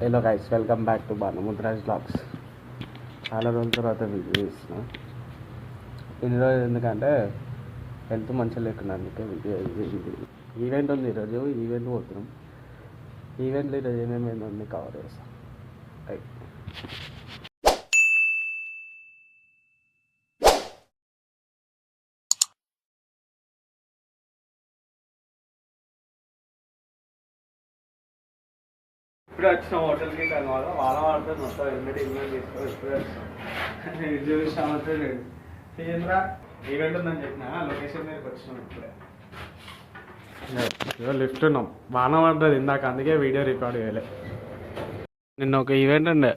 Hello guys welcome back to బాణముద్రాజ్ vlogs చాలా రోజుల తర్వాత వీడియో ఇస్తున్నా ఇన్ని రోజులు ఎందుకంటే హెల్త్ మంచిగా లేకుండా అందుకే వీడియో ఈవెంట్ ఉంది ఈరోజు ఈవెంట్ పోతున్నాం. ఈవెంట్లో ఈరోజు ఏమేమి ఉంది కవర్ చేస్తాం. రైట్ ఇప్పుడు వచ్చిన హోటల్కి కనుక వారం వాడితే మొత్తం. ఎన్నటి ఈవెంట్ తీసుకో ఇప్పుడు వచ్చినాం ఇది చూసామంటే లేదు ఏంద్రా? ఈవెంట్ ఉందని చెప్పిన? లొకేషన్ మీదకి వచ్చినాం ఇప్పుడే. లిఫ్ట్ ఉన్నాం. వాన పడ్డది ఇందాక అందుకే వీడియో రికార్డ్ చేయలే. నిన్న ఒక ఈవెంట్ ఉండే.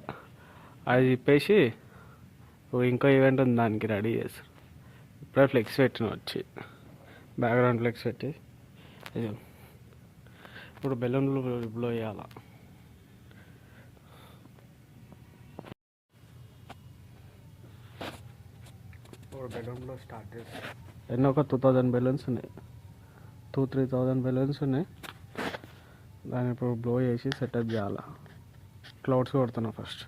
అది చెప్పేసి ఓ ఇంకో ఈవెంట్ ఉంది దానికి రెడీ చేస్తారు ఇప్పుడే ఫ్లెక్స్ పెట్టిన వచ్చి. బ్యాక్గ్రౌండ్ ఫ్లెక్స్ పెట్టి. ఇప్పుడు బెలూన్లు బ్లో చేయాలా ఇప్పుడు బెలూన్లో స్టార్ట్ చేస్తాం ఎన్నో ఒక టూ థౌజండ్ బెలూన్స్ ఉన్నాయి. టూ త్రీ థౌజండ్ బెలూన్స్ ఉన్నాయి. దాన్ని ఇప్పుడు బ్లో చేసి సెటప్ చేయాలా? క్లౌడ్స్ కొడుతున్నా ఫస్ట్.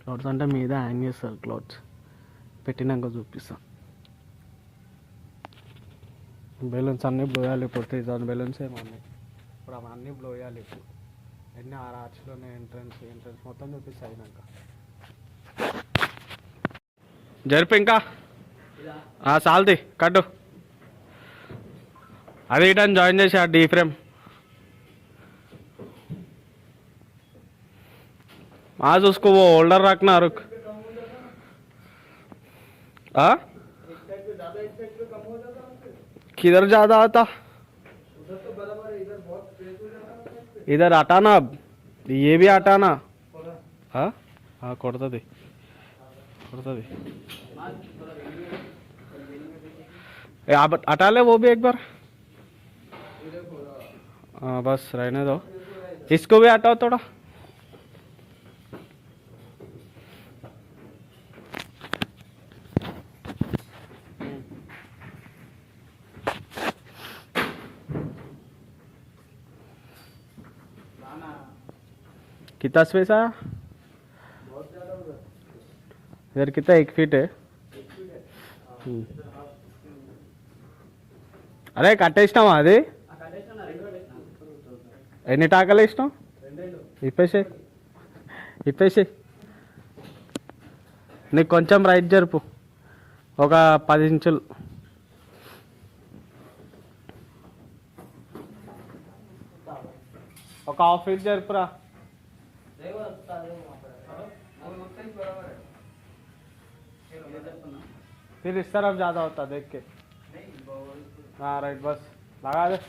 క్లౌడ్స్ అంటే మీద హ్యాంగ్ చేస్తారు క్లౌడ్స్ పెట్టినాక చూపిస్తాం. బెలూన్స్ అన్నీ బ్లో చేయాలి. ఇప్పుడు త్రీ థౌసండ్ బెలూన్స్ ఏమన్నాయి ఇప్పుడు అవన్నీ బ్లో చేయాలి ఇప్పుడు. ఎన్ని ఆరు ఆర్చ్లోనే ఎంట్రన్స్ ఎంట్రన్స్ మొత్తం చూపిస్తాయి అయినాక. జరిపి ఇంకా సాల్ది కట్టు అది ఇటని జాయిన్ చేసి ఆ డీ ఫ్రేమ్ आज उसको वो होल्डर रखना रुक आ किधर ज्यादा आता इधर हटाना अब ये भी हटाना हाँ हाँ కొడుతుంది पड़ता भी। आप हटा ले वो भी एक बार। हाँ बस रहने दो। इसको भी हटाओ थोड़ा। कितना स्पेस आया? इधर कितना एक फीट है हम्म. అరే కట్టేసినావా అది ఎన్ని టాకలు వేసినావు ఇప్పేసి ఇప్పేసి నీకు కొంచెం రైట్ జరుపు ఒక పది ఇంచులు ఒక హాఫ్ ఇంచ్ జరుపురా फिर इस तरफ ज़्यादा होता देख के हाँ राइट बस लगा दे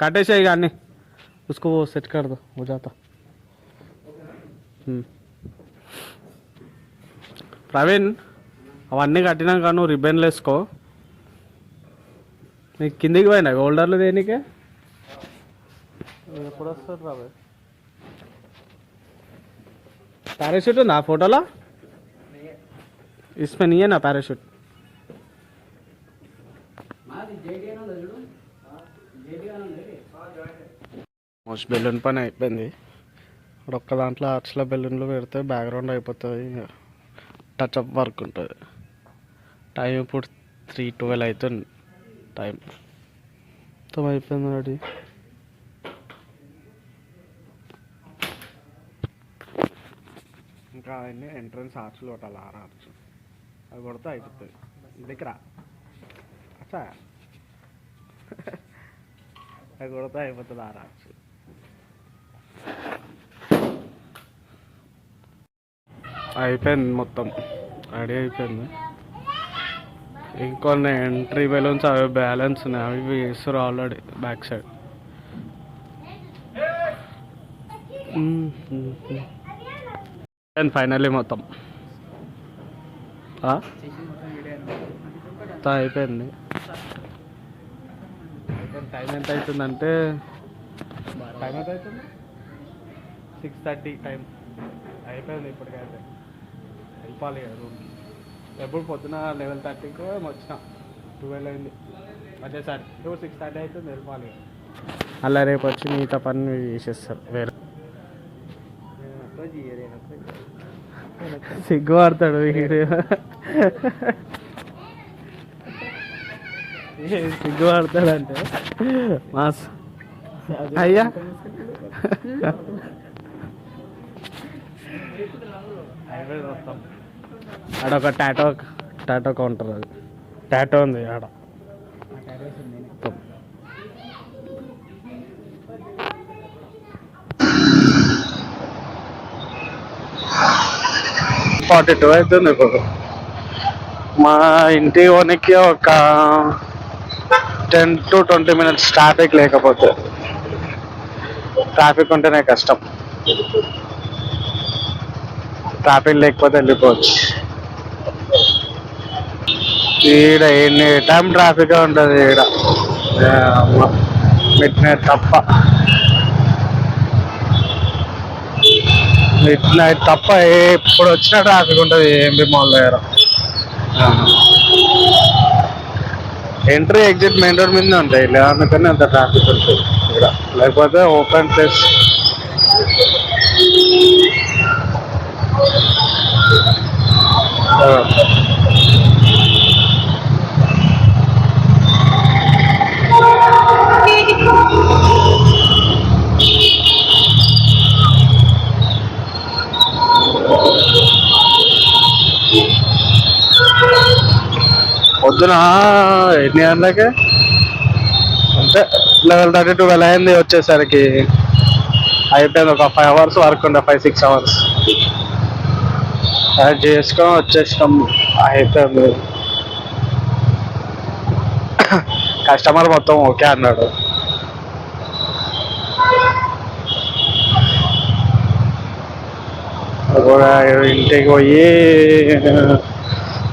काटे से गाने उसको वो सेट कर दो हो जाता हम्म. ప్రవీణ్ అవన్నీ కట్టినాక నువ్వు రిబ్బన్లు వేసుకో నీకు కిందికి పోయినా హోల్డర్లు దేనికే ఎప్పుడు వస్తారు రాబోయ్ పారాషూట్ ఉందా? ఫోటోలో? ఇస్మే నీయే నా పారాషూట్ మోస్ట్ బెలూన్ పని అయిపోయింది. ఇప్పుడు ఒక్క దాంట్లో ఆర్చ్లో బెలూన్లు పెడితే బ్యాక్గ్రౌండ్ అయిపోతుంది ఇంకా టచ్ అప్ వర్క్ ఉంటుంది. టైం ఇప్పుడు త్రీ ట్వెల్వ్ అవుతుంది. టైం మొత్తం అయిపోయింది రెడీ. ఇంకా అవన్నీ ఎంట్రన్స్ ఆర్చ్లు కొట్టాలి ఆరు ఆర్చ్ అది కొడితే అయిపోతుంది. దగ్గర? అచ్చా. అది కొడితే అయిపోతుంది ఆరు ఆర్చ్ అయిపోయింది మొత్తం. రెడీ అయిపోయింది. ఇంకొన్ని ఎంట్రీ బెలూన్స్ అవి బ్యాలెన్స్ ఉన్నాయి. అవి వేస్తారు already back side and finally మొత్తం. అయిపోయింది. టైం ఎంత అవుతుందంటే టైం ఎంత అవుతుంది సిక్స్ థర్టీ టైం అయిపోయింది ఇప్పటికైతే వెళ్ళిపోవాలి కదా రూమ్కి ఎప్పుడు పొద్దున లెవెన్ థర్టీకి వచ్చిన. ట్వెల్వ్ అయింది. అదేసారి టూ సిక్స్ థర్టీ అయితే వెళ్ళిపోవాలి అలా రేపు వచ్చి మిగతా పని చేసేస్తారు. వేరే సిగ్గుపడతాడు వీడు. ఏ సిగ్గుపడతాడంటే? మాస్. అయ్యా. ఆడ ఒక టాటో టాటో కౌంటర్ అది. టాటో ఉంది ఆడ. ఫార్టీ టూ అవుతుంది ఇప్పుడు. మా ఇంటి వనికి ఒక ten to twenty minutes traffic లేకపోతే ట్రాఫిక్ ఉంటేనే కష్టం. ట్రాఫిక్ లేకపోతే వెళ్ళిపోవచ్చు. ఈడ ఎన్ని టైం ట్రాఫిక్ ఉంటుంది ఈడ? మిడ్ నైట్ తప్ప. మిడ్ నైట్ తప్ప ఎప్పుడు వచ్చినా ట్రాఫిక్ ఉంటుంది ఎంబీ మాల్ దగ్గర. ఎంట్రీ ఎగ్జిట్ మెయిన్ రోడ్ మీద ఉంటాయి. ఇలా అందుకని అంత ట్రాఫిక్ ఉంటుంది ఇక్కడ. లేకపోతే ఓపెన్ ప్లేస్ పొద్దున ఎన్ని గంటలకి? అంటే లెవెల్ థర్టీ ట్వెల్వ్ అయింది వచ్చేసరికి. అయిపోయింది ఒక ఫైవ్ అవర్స్ వర్క్ ఉండే ఫైవ్ సిక్స్ అవర్స్. అది చేసుకొని వచ్చేసినాం. అయిపోయింది. కస్టమర్ మొత్తం ఓకే అన్నాడు. కూడా ఇంటికి పోయి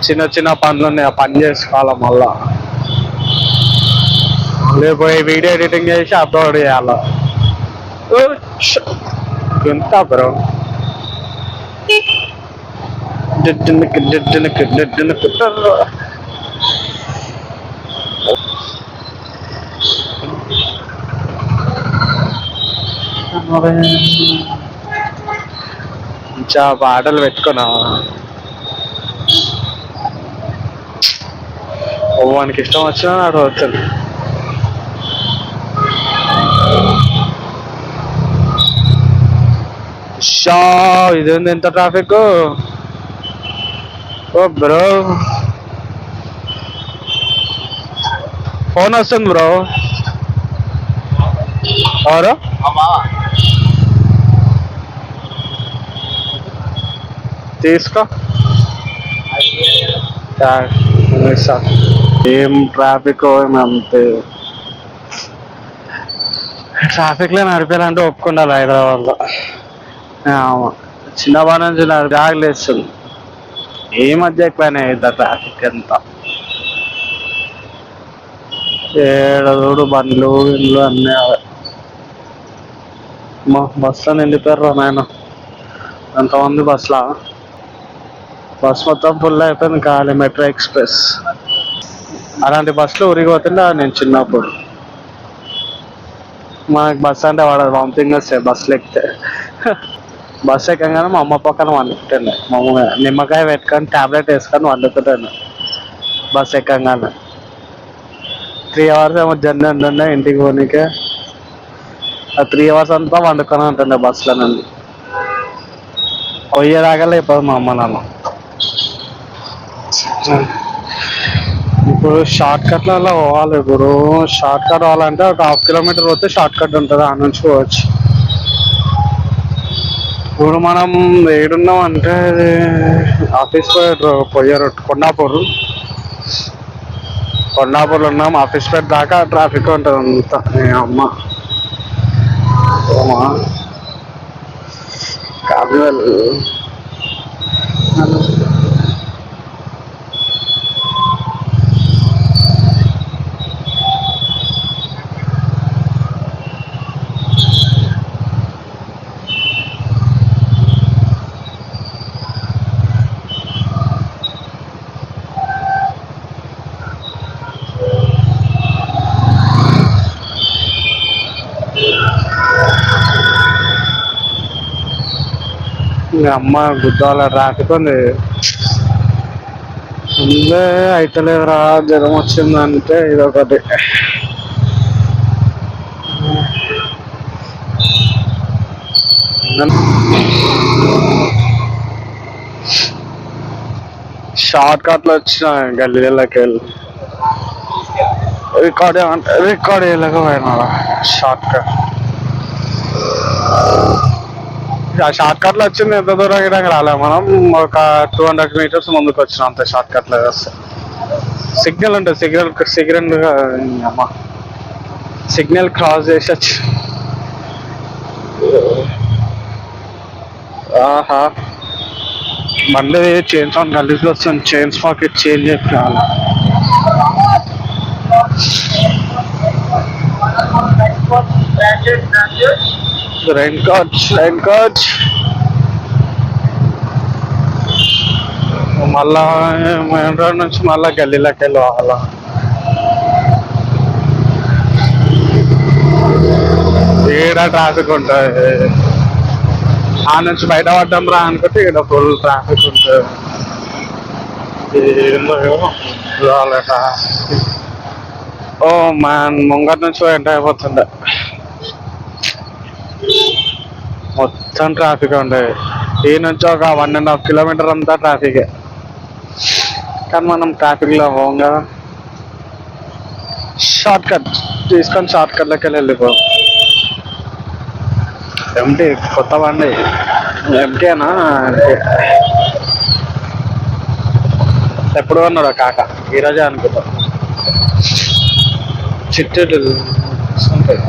చిన్న చిన్న పనులు ఉన్నాయి ఆ పని చేసుకోవాలి మళ్ళా. లేకపోయి వీడియో ఎడిటింగ్ చేసి అప్లోడ్ చేయాలి. ఎంత బ్రో? డిడ్డునకి డిడ్డునకి డిడ్డునకి మంచిగా పాటలు పెట్టుకున్నా వానికి ఇష్టం వచ్చినా నాడు వచ్చాను షా ఇదేంది ఎంత ట్రాఫిక్ ఓ బ్రో. ఫోన్ వస్తుంది బ్రో. ఎవరు? తీసుకో. ఏం ట్రాఫిక్ అంతే ట్రాఫిక్లో నడిపారంటే ఒప్పుకుండాలి హైదరాబాద్లో చిన్నప్పటి నుంచి నాకు జాగలేస్తుంది. ఈ మధ్య ఎక్కువనే ట్రాఫిక్ ఎంత ఏడదోడు బండ్లు ఇండ్లు అన్నీ. మా బస్సులో నిండిపోయారు నాయన. ఎంతమంది బస్సులో? బస్ మొత్తం ఫుల్ అయిపోయింది ఖాళీ మెట్రో ఎక్స్ప్రెస్. అలాంటి బస్సులో ఉరిగిపోతుండే నేను చిన్నప్పుడు. మనకు బస్సు అంటే వాడు వామిటింగ్ వస్తాయి బస్సులు ఎక్కితే బస్సు ఎక్కగానే మా అమ్మ పక్కన వండుకుంటుండే. మా అమ్మ నిమ్మకాయ పెట్టుకొని టాబ్లెట్ వేసుకొని వండుతుంటాను బస్సు ఎక్కగానే. త్రీ అవర్స్ ఏమో జర్నీ ఉంటుండే ఇంటికి పోనీకే. ఆ త్రీ అవర్స్ అంతా వండుకొని ఉంటుండే బస్సులో నుండి. పోయేదాకా లేకపోదు మా అమ్మ నాన్న. ఇప్పుడు షార్ట్ కట్లలో పోవాలి ఇప్పుడు షార్ట్ కట్ పోవాలంటే ఒక హాఫ్ కిలోమీటర్ పోతే షార్ట్ కట్ ఉంటుంది ఆ నుంచి పోవచ్చు. ఇప్పుడు మనం ఏడున్నాం అంటే ఆఫీస్ పోయారు పోయారు కొండాపూర్. కొండాపూర్లో ఉన్నాం ఆఫీస్ పేట దాకా ట్రాఫిక్ ఉంటుంది అంతా. అమ్మ. అమ్మా కాదు ఇంకా అమ్మ గుద్దాల ట్రాఫిక్ ముందే అయితలేదురా జ్వరం వచ్చిందంటే ఇదొకటి. షార్ట్ కట్లో వచ్చిన గల్లీలకి వెళ్ళి. రికార్డ్ రికార్డ్ వేయలేకపోయినా షార్ట్ కట్. షార్ట్ కట్లో వచ్చింది ఎంత దూరం అయినా రాలే. మనం ఒక టూ హండ్రెడ్ మీటర్స్ ముందుకు వచ్చినాం అంతే షార్ట్ కట్లో సిగ్నల్ ఉంటుంది సిగ్నల్ సిగ్నల్ అమ్మ. సిగ్నల్ క్రాస్ చేసి వచ్చి. ఆహా. బండి చైన్స్ ఆన్ కలిసి వస్తుంది. చైన్స్ పాకెట్ చేంజ్ చెప్పాలి రైన్ కోట్ రైన్ కోట్ మళ్ళా మెయిన్ రోడ్ నుంచి మళ్ళా గల్లీలోకి వెళ్ళాలా ఈడ ట్రాఫిక్ ఉంటుంది? ఆ నుంచి బయట పడ్డాం రా అనుకుంటే ఈడ ఫుల్ ట్రాఫిక్ ఉంటుంది. ఏందో ఓ మ్యాన్ ముంగర్ నుంచి ఎంట అయిపోతుండే. మొత్తం ట్రాఫిక్ ఉండే. ఈ నుంచి ఒక వన్ అండ్ హాఫ్ కిలోమీటర్ అంతా ట్రాఫిక్ కానీ మనం ట్రాఫిక్లో పోం కదా. షార్ట్ కట్ తీసుకొని షార్ట్ కట్లోకి వెళ్ళి వెళ్ళిపో. ఎంటీ కొత్త బండి. ఎంకేనా ఎప్పుడు ఉన్నాడు కాక? ఈరోజే అనుకుంటా. చిట్టెలు ఉంటాయి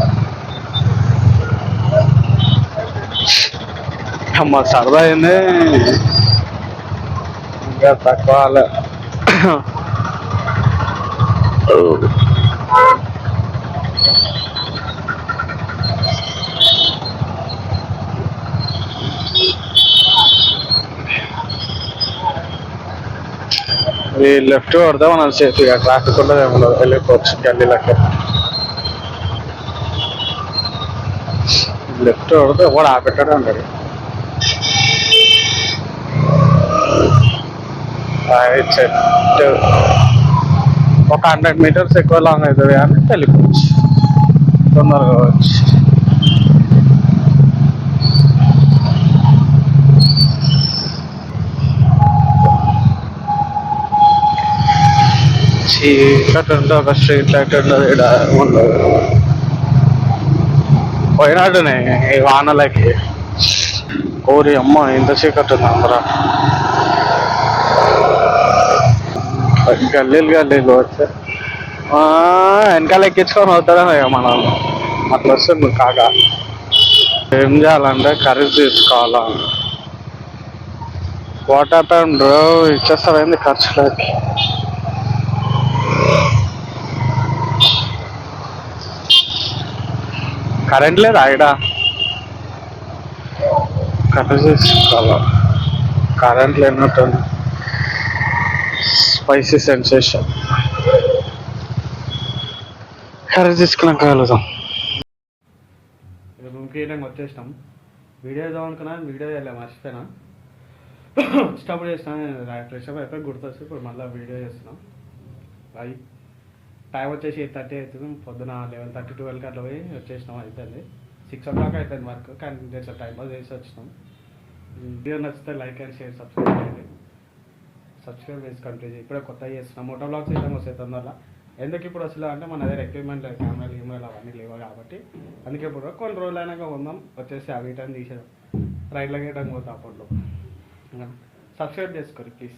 అమ్మ సరదా అయింది. ఇంకా తక్కువ ఈ లెఫ్ట్ కొడితే మనం సేఫ్గా ట్రాఫిక్ ఉండదు ఏమి ఉండదు. వెళ్ళిపోవచ్చు లెక్క. లెఫ్ట్ పడితే కూడా ఆపెట్టాడే ఉంటాడు రైట్ చెట్టు ఒక హండ్రెడ్ మీటర్స్ ఎక్కువ లాంగ్ అవుతుంది కానీ వెళ్ళిపోవచ్చు తొందరగా వచ్చి. చీకటి ఉంటే ఒక స్ట్రీట్ లైట్ ఉండదు ఈడ ఉండదు. పోయినట్టునే ఈ వానలకి. ఓరి అమ్మ ఇంత చీకటి ఉంది అందరూ. గల్లీలు గల్లీలు వచ్చే వెనకాల ఎక్కించుకొని అవుతారా మనం. అట్లా వస్తుంది కాక ఏం చేయాలంటే కర్రీస్ తీసుకోవాలా. వాట్ హ్యాపెన్ బ్రో ఇచ్చేస్తావేంది ఖర్చులకి? కరెంట్ లేదు ఇక్కడ? కర్రీస్ తీసుకోవాలా. కరెంట్ లేనట్టు స్పైసీ సెన్సేషన్. కర్రీ తీసుకున్నాం కలుగుతాం రూమ్కి వెళ్ళాక వచ్చేసినాం. వీడియో చేద్దాం అనుకున్నా వీడియో వెళ్ళా మర్చిపోయినా. స్టాప్ చేసినా ఫ్రెష్ అప్ అయిపోయి గుర్తొచ్చి ఇప్పుడు మళ్ళీ వీడియో చేస్తున్నాం. అవి టైం వచ్చేసి ఎయిట్ థర్టీ అవుతుంది పొద్దున లెవెన్ థర్టీ ట్వెల్వ్కి అట్లా పోయి వచ్చేసినాం అవుతుంది సిక్స్ ఓ క్లాక్ అవుతుంది వర్క్ కానీ టైం పాస్ చేసి వచ్చినాం. వీడియో నచ్చితే లైక్ అండ్ షేర్ సబ్స్క్రైబ్ చేయండి. సబ్స్క్రైబ్ చేసి కంప్లీట్ ఇప్పుడే కొత్త చేస్తున్నాం మోటో బ్లాగ్స్ అయితే వస్తే తొందరలో ఎందుకు ఇప్పుడు అసలు అంటే మన దగ్గర ఎక్విప్మెంట్ లేదు కెమెరాలు గిమెరాలు అవన్నీ లేవు కాబట్టి అందుకే ఇప్పుడు కొన్ని రోజులు అయినాక ఉందాం వచ్చేసి అవి టైం తీసేదాం రైట్లో గేయడం పోతాం అప్పట్లో. సబ్స్క్రైబ్ చేసుకోండి ప్లీజ్